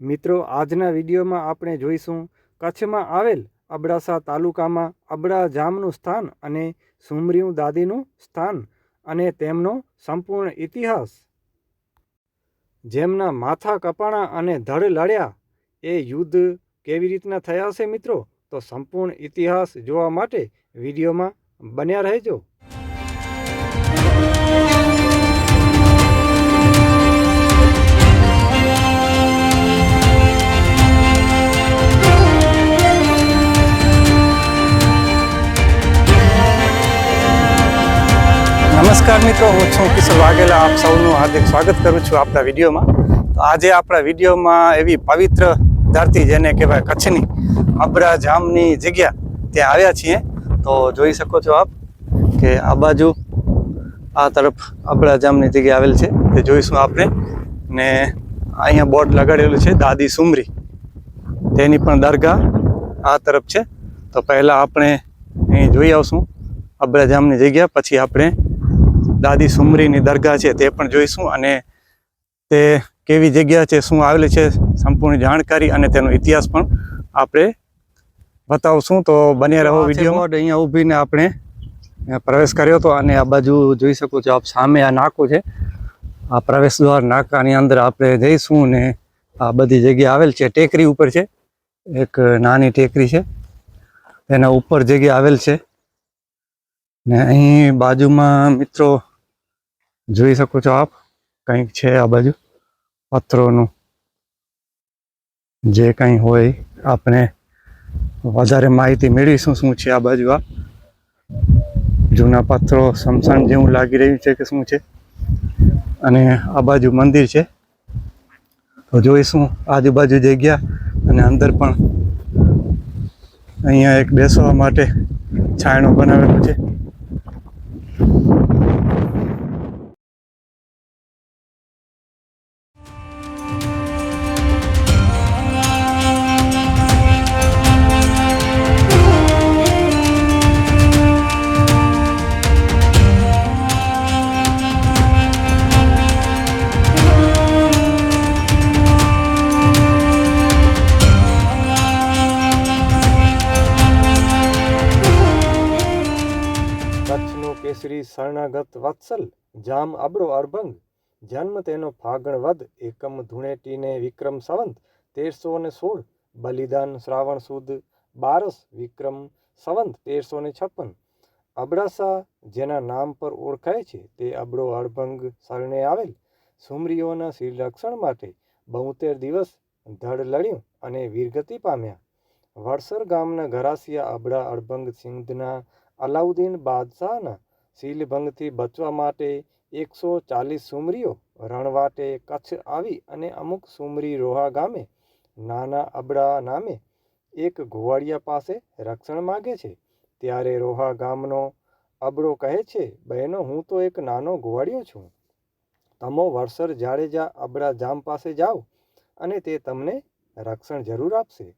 મિત્રો, આજના વિડીયોમાં આપણે જોઈશું કચ્છમાં આવેલ અબડાસા તાલુકામાં અબડા જામનું સ્થાન અને સુમરિયું દાદીનું સ્થાન અને તેમનો સંપૂર્ણ ઇતિહાસ. જેમના માથા કપાણા અને ધડ લડ્યા એ યુદ્ધ કેવી રીતના થયા છે મિત્રો? તો સંપૂર્ણ ઇતિહાસ જોવા માટે વિડીયોમાં બન્યા રહેજો. નમસ્કાર મિત્રો, હું છું કિશોર વાઘેલા. આપ સૌનું હાર્દિક સ્વાગત કરું છું આપણા વિડીયોમાં. તો આજે આપણા વિડીયોમાં એવી પવિત્ર ધરતી જેને કહેવાય કચ્છની અબરા જામની જગ્યા ત્યાં આવ્યા છીએ. તો જોઈ શકો છો આપ કે આ બાજુ આ તરફ અબરાજામની જગ્યા આવેલ છે. તે જોઈશું આપણે. ને અહીંયા બોર્ડ લગાડેલું છે, દાદી સુમરી. તેની પણ દરગાહ આ તરફ છે. તો પહેલાં આપણે અહીં જોઈ આવશું અબરાજામની જગ્યા, પછી આપણે દાદી સુમરીની દરગાહ છે તે પણ જોઈશું અને તે કેવી જગ્યા છે શું આવેલી છે સંપૂર્ણ જાણકારી અને તેનો ઇતિહાસ પણ આપણે બતાવશું. તો બન્યા રહો વીડિયો અહીંયા ઊભીને આપણે પ્રવેશ કર્યો હતો અને આ બાજુ જોઈ શકો છો આપ સામે આ નાકું છે. આ પ્રવેશ દ્વાર નાકાની અંદર આપણે જઈશું ને આ બધી જગ્યા આવેલ છે. ટેકરી ઉપર છે એક નાની ટેકરી છે. તેના ઉપર જગ્યા આવેલ છે. ને અહીં બાજુમાં મિત્રો જોઈ શકો છો આપ, કંઈક છે આ બાજુ, પથ્થરોનું. જે કંઈ હોય આપણે વધારે માહિતી મેળવીશું શું છે આ બાજુ આ જૂના પથ્થરો સમસાન જેવું લાગી રહ્યું છે કે શું છે? અને આ બાજુ મંદિર છે. તો જોઈશું આજુબાજુ જગ્યા અને અંદર પણ અહીંયા એક બેસવા માટે છાયણું બનાવેલું છે. કેસરી શરણાગત વત્સલ, જામ અબડો અરભંગ, જન્મ તેનો ફાગણ વદ, એકમ ધૂણેટીને વિક્રમ સંવંત, તેરસો ને સોળ, બલિદાન શ્રાવણ સુદ, બારસ વિક્રમ સંવંત, તેરસો ને છપ્પન. અબડાસા જેના નામ પર ઓળખાય છે, તે અબડો અરભંગ શરણે આવેલ. સુમરીઓના શ્રીરક્ષણ માટે બોતેર દિવસ ધડ લડ્યું અને વીરગતિ પામ્યા. વડસર ગામના ઘરાસિયા અબડા અડભંગ સિંધના અલાઉદ્દીન બાદશાહના શીલભંગથી બચવા માટે એકસો ચાલીસ સુમરીઓ રણવાટે કચ્છ આવી અને અમુક સુમરી રોહા ગામે, નાના અબડા નામે એક ઘુવાડિયા પાસે રક્ષણ માગે છે. ત્યારે રોહા ગામનો અબડો કહે છે, બહેનો, હું તો એક નાનો ઘુવાડિયો છું. તમો વરસર જાડેજા અબડા જામ પાસે જાઓ અને તે તમને રક્ષણ જરૂર આપશે.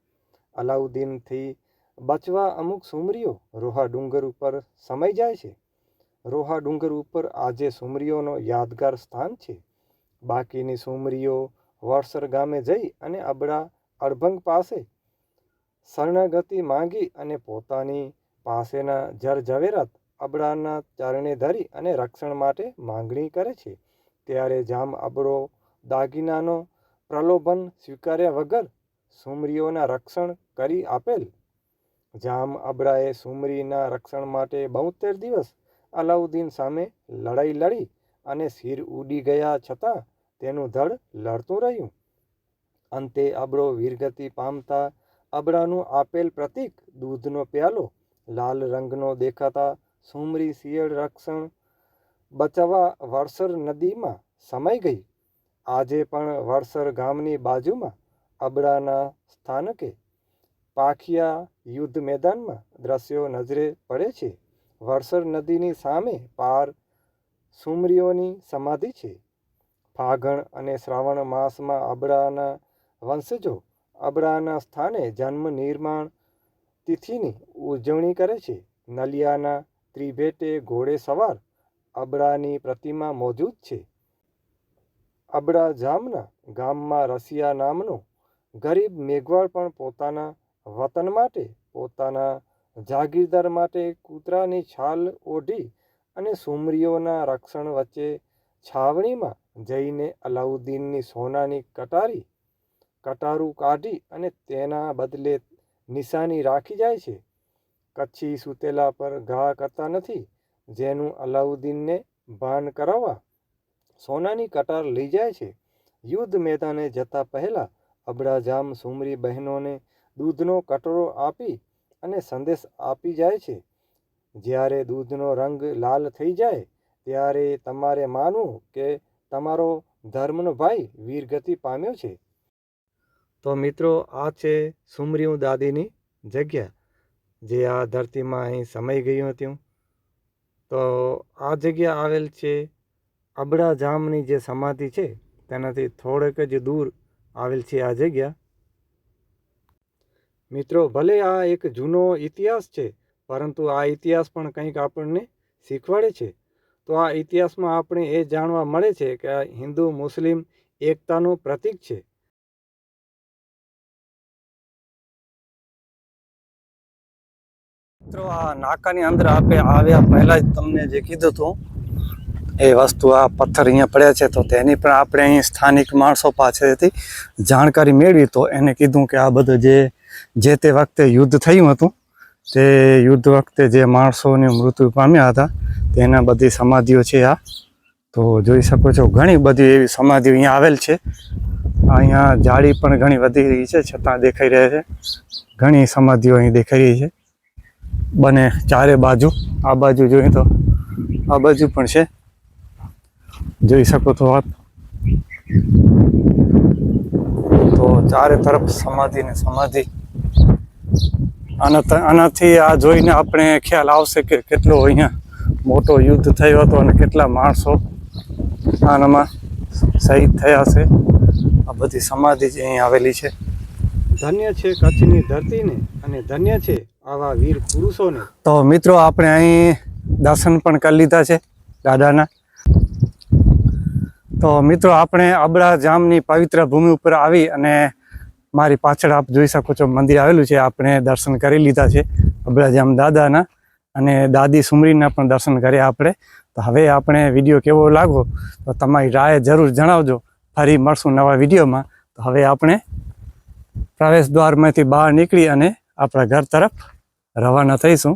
અલાઉદ્દીનથી બચવા અમુક સુમરીઓ રોહા ડુંગર ઉપર સમાઈ જાય છે. રોહા ડુંગર ઉપર આજે સુમરીઓનો યાદગાર સ્થાન છે. બાકીની સુમરીઓ વડસર ગામે જઈ અને અબડા અડભંગ પાસે શરણાગતિ માંગી અને પોતાની પાસેના જર ઝવેરાત અબડાના ચરણે ધરી અને રક્ષણ માટે માંગણી કરે છે. ત્યારે જામ અબડો દાગીનાનો પ્રલોભન સ્વીકાર્યા વગર સુમરીઓના રક્ષણ કરી આપેલ. જામ અબડાએ સુમરીના રક્ષણ માટે બોતેર દિવસ અલાઉદ્દીન સામે લડાઈ લડી અને શિર ઉડી ગયા છતાં તેનું ધડ લડતું રહ્યું. અંતે અબડો વીરગતિ પામતા અબડાનું આપેલ પ્રતીક, દૂધનો પ્યાલો, લાલ રંગનો દેખાતા સુમરી શિયળ રક્ષણ બચાવવા વડસર નદીમાં સમાઈ ગઈ. આજે પણ વડસર ગામની બાજુમાં અબડાના સ્થાનકે પાખિયા યુદ્ધ મેદાનમાં દ્રશ્યો નજરે પડે છે. વડસર નદીની સામે પાર સુમરીઓની સમાધિ છે. ફાગણ અને શ્રાવણ માસમાં અબડાના વંશજો અબડાના સ્થાને જન્મ નિર્માણ તિથિની ઉજવણી કરે છે. નલિયાના ત્રિભેટે ઘોડે સવાર અબડાની પ્રતિમા મોજૂદ છે. અબડા જામના ગામમાં રસિયા નામનો ગરીબ મેઘવાળ પણ પોતાના વતન માટે પોતાના જાગીરદાર માટે કૂતરાની છાલ ઓઢી અને સુમરીઓના રક્ષણ વચ્ચે છાવણીમાં જઈને અલાઉદ્દીનની સોનાની કટારી, કટારું કાઢી અને તેના બદલે નિશાની રાખી જાય છે. કચ્છી સુતેલા પર ઘા કરતા નથી, જેનું અલાઉદ્દીનને ભાન કરાવવા સોનાની કટાર લઈ જાય છે. યુદ્ધ મેદાને જતા પહેલાં અબડાજામ સુમરી બહેનોને દૂધનો કટોરો આપી અને સંદેશ આપી જાય છે. જ્યારે દૂધનો રંગ લાલ થઈ જાય, ત્યારે તમારે માનવું કે તમારો ધર્મનો ભાઈ વીરગતિ પામ્યો છે. તો મિત્રો, આ છે સુમરીયું દાદીની જગ્યા. જે આ ધરતીમાં અહીં સમાઈ ગયું હતું. તો આ જગ્યા આવેલ છે અબડા જામની જે સમાધિ છે, તેનાથી થોડેક જ દૂર આવેલ છે આ જગ્યા. મિત્રો, ભલે આ એક જૂનો ઇતિહાસ છે, પરંતુ આ ઇતિહાસ પણ કંઈક આપણને શીખવાડે છે. તો આ ઇતિહાસમાં આપણે એ જાણવા મળે છે કે આ હિન્દુ, મુસ્લિમ એકતાનું પ્રતીક છે. મિત્રો, આ નાકાની અંદર આપણે આવ્યા પહેલાં જ તમને જે કીધું હતું, એ વસ્તુ આ પથ્થર અહીંયા પડ્યા છે, તો તેની પણ આપણે અહીં સ્થાનિક માણસો પાસેથી જાણકારી મેળવી. તો એને કીધું કે આ બધું જે જે તે વખતે યુદ્ધ થયું હતું, તે યુદ્ધ વખતે જે માણસોને મૃત્યુ પામ્યા હતા, તેના બધી સમાધિઓ છે આ. તો જોઈ શકો છો, ઘણી બધી એવી સમાધિઓ અહીંયા આવેલ છે. અહીંયા જાળી પણ ઘણી વધી રહી છે, છતાં દેખાઈ રહે છે. ઘણી સમાધિઓ અહીં દેખાઈ રહી છે. બને ચારે બાજુ, આ બાજુ જોઈએ તો, આ બાજુ પણ છે. જોઈ શકો છો આપ. તો ચારે તરફ સમાધિ ને સમાધિ. આના આનાથી આ જોઈને આપણે ખ્યાલ આવશે કે કેટલો અહીંયા મોટો યુદ્ધ થયો હતો અને કેટલા માણસો આનામાં શહીદ થયા છે. આ બધી સમાધિ જ અહીં આવેલી છે. ધન્ય છે કચ્છની ધરતીને અને ધન્ય છે આવા વીર પુરુષોને. તો મિત્રો આપણે અહીં દર્શન પણ કરી લીધા છે દાદાના. તો મિત્રો આપણે અબડા જામની પવિત્ર ભૂમિ ઉપર આવી અને મારી પાછળ આપ જોઈ શકો છો મંદિર આવેલું છે. આપણે દર્શન કરી લીધા છે અબ્રાજામ દાદાના અને દાદી સુમરીના પણ દર્શન કર્યા આપણે. તો હવે આપણે વીડિયો કેવો લાગો તો તમારી રાય જરૂર જણાવજો. ફરી મળશું નવા વિડીયોમાં. તો હવે આપણે પ્રવેશ દ્વારમાંથી બહાર નીકળી અને આપણા ઘર તરફ રવાના થઈશું.